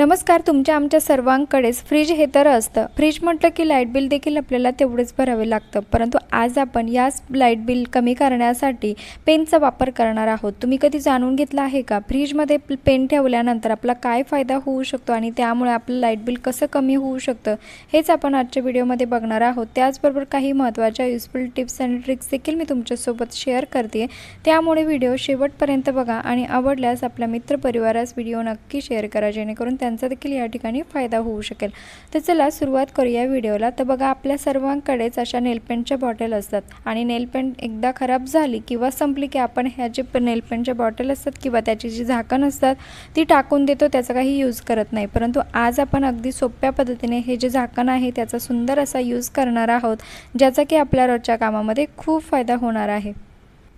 नमस्कार तुमच्या आमच्या सर्वांकडेच फ्रीज हे तर असतं. फ्रीज म्हटलं की लाइट बिल देखील आपल्याला तेवढेच भरावे लागतं. परंतु आज आपण याच लाइट बिल कमी करण्यासाठी पेनचा वापर करणार आहोत. तुम्ही कधी जाणून घेतला आहे का? फ्रीजमध्ये पेन ठेवल्यानंतर आपला काय फायदा होऊ शकतो आणि त्यामुळे आपलं लाइट बिल कसं कमी होऊ शकतं? हेच आपण आजच्या व्हिडिओमध्ये बघणार आहोत. त्याचबरोबर काही महत्त्वाच्या युजफुल टिप्स आणि ट्रिक्स देखील मी तुमच्यासोबत शेअर करते. त्यामुळे व्हिडिओ शेवटपर्यंत बघा आणि आवडल्यास आपल्या मित्रपरिवारास व्हिडिओ नक्की शेअर करा जेणेकरून त्यांचा देखील या ठिकाणी फायदा होऊ शकेल. तर चला सुरुवात करूया व्हिडिओला. तर बघा आपल्या सर्वांकडेच अशा नेलपेंटच्या बॉटल असतात. आणि नेलपेंट एकदा खराब झाली किंवा संपली की आपण ह्या जे नेलपेंटच्या बॉटल असतात किंवा त्याची जी झाकण असतात ती टाकून देतो त्याचा काही यूज करत नाही. परंतु आज आपण अगदी सोप्या पद्धतीने हे जे झाकण आहे त्याचा सुंदर असा यूज करणार आहोत ज्याचा की आपल्या रोजच्या कामामध्ये खूप फायदा होणार आहे.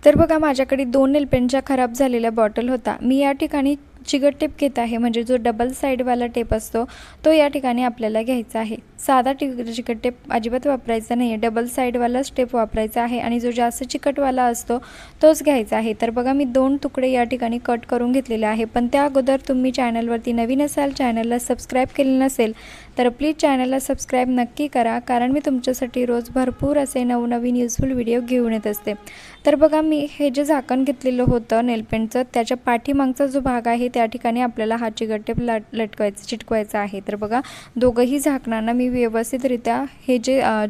तर बघा माझ्याकडे दोन नेलपेंटच्या खराब झालेल्या बॉटल होता. मी या ठिकाणी चिगट टेप घेत आहे. म्हणजे जो डबल साईडवाला टेप असतो तो या ठिकाणी आपल्याला घ्यायचा आहे. साधा टिक चिकट टेप अजिबात वापरायचा नाही आहे डबल साईडवालाच टेप वापरायचा आहे आणि जो जास्त चिकटवाला असतो तोच घ्यायचा आहे. तर बघा मी दोन तुकडे या ठिकाणी कट करून घेतलेले आहे. पण त्या अगोदर तुम्ही चॅनलवरती नवीन असाल चॅनलला सबस्क्राईब केले नसेल तर प्लीज चॅनलला सबस्क्राईब नक्की करा कारण मी तुमच्यासाठी रोज भरपूर असे नवनवीन युजफुल व्हिडिओ घेऊन येत असते. तर बघा मी हे जे झाकण घेतलेलं होतं नेलपेंटचं त्याच्या पाठीमागचा जो भाग आहे त्या ठिकाणी आपल्याला हा चिगटटेप लट लटकवायचं चिटकवायचा आहे. तर बघा दोघंही झाकणांना मी व्यवस्थितरित्या हे जे अ,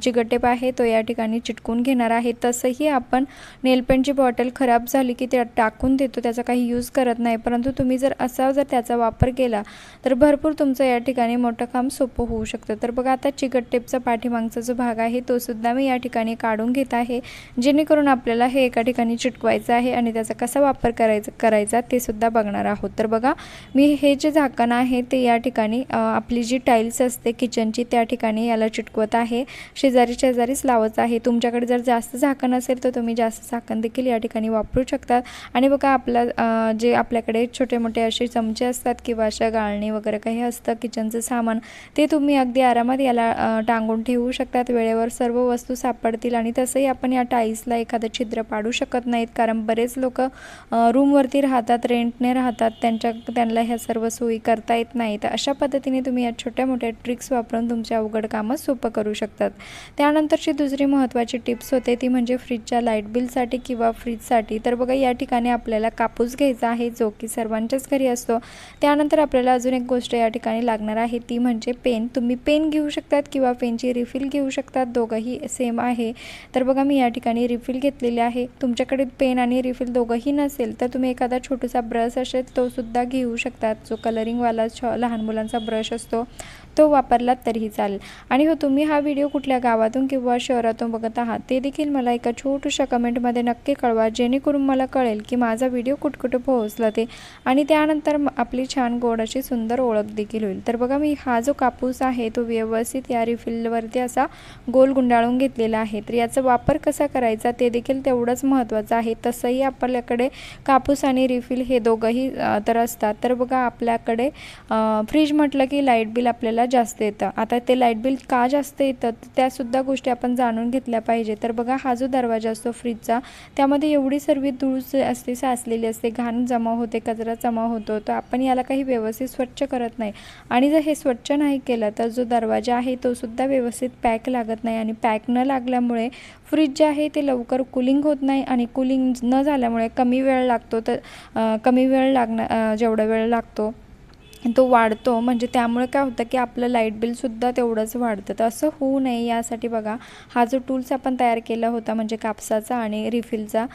आहे तो या ठिकाणी चिटकून घेणार आहे. तसंही आपण नेलपेंटची बॉटल खराब झाली की त्या टाकून देतो त्याचा काही यूज करत नाही. परंतु तुम्ही जर असा जर त्याचा वापर केला तर भरपूर तुमचं या ठिकाणी मोठं काम सोपं होऊ शकतं. तर बघा आता चिकट टेपचा पाठीमागचा जो भाग आहे तो सुद्धा मी या ठिकाणी काढून घेत आहे. जेणेकरून आपल्याला हे एका ठिकाणी चिटकवायचं आहे आणि त्याचा कसा वापर करायचा करायचा ते सुद्धा बघणार आहोत. तर बघा मी हे जे झाकण आहे ते या ठिकाणी आपली जी टाईल्स असते किचनची त्या ठिकाणी याला चिटकवत आहे. शेजारी शेजारीच लावत आहे. तुमच्याकडे जर जास्त झाकण असेल तर तुम्ही जास्त झाकण देखील या ठिकाणी वापरू शकतात आणि बघा आपला जे आपल्याकडे छोटे मोठे असे चमचे असतात किंवा अशा गाळणी वगैरे काही असतं किचनचं सामान ते ते तुम्ही अगदी आरामात याला टांगून ठेवू शकतात. वेळेवर सर्व वस्तू सापडतील आणि तसंही आपण या टाईल्सला एखादं छिद्र पाडू शकत नाहीत. कारण बरेच लोक रूमवरती राहतात रेंटने राहतात. त्यांच्या त्यांना ह्या सर्व सोयी करता येत नाहीत. अशा पद्धतीने तुम्ही या छोट्या मोठ्या ट्रिक्स वापरून तुमच्या अवघड कामं सोपं करू शकतात. त्यानंतरची दुसरी महत्त्वाची टिप्स होते ती म्हणजे फ्रीजच्या लाइट बिलसाठी किंवा फ्रीजसाठी. तर बघा या ठिकाणी आपल्याला कापूस घ्यायचा आहे जो की सर्वांच्याच घरी असतो. त्यानंतर आपल्याला अजून एक गोष्ट या ठिकाणी लागणार आहे ती म्हणजे पे पेन तुम्ही पेन घेऊ शकतात किंवा पेनची रिफिल घेऊ शकतात दोघंही सेम आहे. तर बघा मी या ठिकाणी रिफिल घेतलेली आहे. तुमच्याकडे पेन आणि रिफिल दोघंही नसेल तर तुम्ही एखादा छोटासा ब्रश असेल तो सुद्धा घेऊ शकतात. जो कलरिंगवाला छ लहान मुलांचा ब्रश असतो तो वापरलात तरीही चालेल. आणि हो तुम्ही हा व्हिडिओ कुठल्या गावातून किंवा शहरातून बघत आहात ते देखील मला एका छोटूशा कमेंटमध्ये नक्की कळवा जेणेकरून मला कळेल की माझा व्हिडिओ कुठकुठं पोहोचला ते. आणि त्यानंतर आपली छान गोड अशी सुंदर ओळख देखील होईल. तर बघा मी हा जो कापूस आहे तो व्यवस्थित या रिफिलवरती असा गोल गुंडाळून घेतलेला आहे. तर याचा वापर कसा करायचा ते देखील तेवढंच महत्त्वाचं आहे. तसंही आपल्याकडे कापूस आणि रिफिल हे दोघंही तर असतात. तर बघा आपल्याकडे फ्रीज म्हटलं की लाइट बिल आपल्याला जास्त येतं. आता ते लाइट बिल का जास्त येतं त्यासुद्धा गोष्टी आपण जाणून घेतल्या पाहिजे. तर बघा हा जो दरवाजा असतो फ्रीजचा त्यामध्ये एवढी सर्व धूळ असते साचलेली असते घाण जमा होते कचरा जमा होतो तर आपण याला काही व्यवस्थित स्वच्छ करत नाही. आणि जर हे स्वच्छ नाही केलं तर जो दरवाजा आहे तो सुद्धा व्यवस्थित पॅक लागत नाही. आणि पॅक न लागल्यामुळे फ्रीज जे आहे ते लवकर कुलिंग होत नाही आणि कुलिंग न झाल्यामुळे कमी वेळ लागतो तर कमी वेळ लागणार जेवढा वेळ लागतो. तो वाढतो. म्हणजे त्यामुळे काय होतं की आपलं लाइट बिलसुद्धा तेवढंच वाढतं. तर असं होऊ नये यासाठी बघा. हा जो टूल्स आपण तयार केला होता म्हणजे कापसाचा आणि रिफिलचा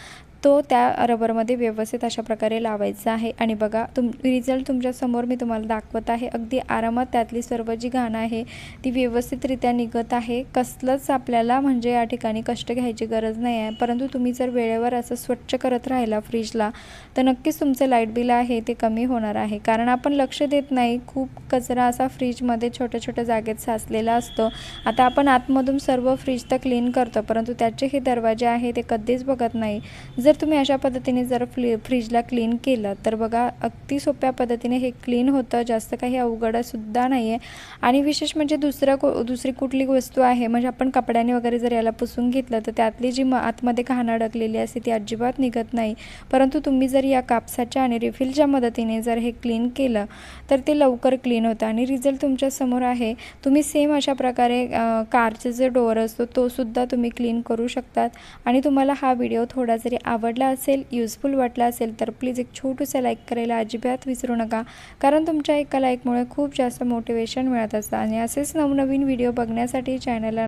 तो त्या रबरमध्ये व्यवस्थित अशा प्रकारे लावायचा आहे. आणि बघा तुम रिझल्ट तुमच्यासमोर मी तुम्हाला दाखवत आहे. अगदी आरामात त्यातली सर्व जी घाणं आहे ती व्यवस्थितरित्या निघत आहे. कसलंच आपल्याला म्हणजे या ठिकाणी कष्ट घ्यायची गरज नाही आहे. परंतु तुम्ही जर वेळेवर असं स्वच्छ करत राहिला फ्रीजला तर नक्कीच तुमचं लाइट बिल आहे ते कमी होणार आहे. कारण आपण लक्ष देत नाही. खूप कचरा असा फ्रीजमध्ये छोट्या छोट्या जागेत साचलेला असतो. आता आपण आतमधून सर्व फ्रीज तर क्लीन करतो परंतु त्याचे हे दरवाजे आहे ते कधीच बघत नाही. जर तुम्ही अशा पद्धतीने जर फ्ली फ्रीजला क्लीन केलं तर बघा अगदी सोप्या पद्धतीने हे क्लीन होतं. जास्त काही अवघडसुद्धा नाही आहे आणि विशेष म्हणजे दुसरं को दुसरी कुठली वस्तू आहे म्हणजे आपण कपड्याने वगैरे जर याला पुसून घेतलं तर त्यातली जी म आतमध्ये घाण अडकलेली असते ती अजिबात निघत नाही. परंतु तुम्ही जर या कापसाच्या आणि रिफिलच्या मदतीने जर हे क्लीन केलं तर ते लवकर क्लीन होतं. आणि रिझल्ट तुमच्यासमोर आहे. तुम्ही सेम अशा प्रकारे कारचे जे डोअर असतो तो सुद्धा तुम्ही क्लीन करू शकतात. आणि तुम्हाला हा व्हिडिओ थोडा जरी आवडला असेल युजफुल वाटला असेल तर प्लीज एक छोटूसं लाईक करायला अजिबात विसरू नका. कारण तुमच्या एका लाईकमुळे खूप जास्त मोटिवेशन मिळत असतं. आणि असेच नवनवीन व्हिडिओ बघण्यासाठी चॅनलला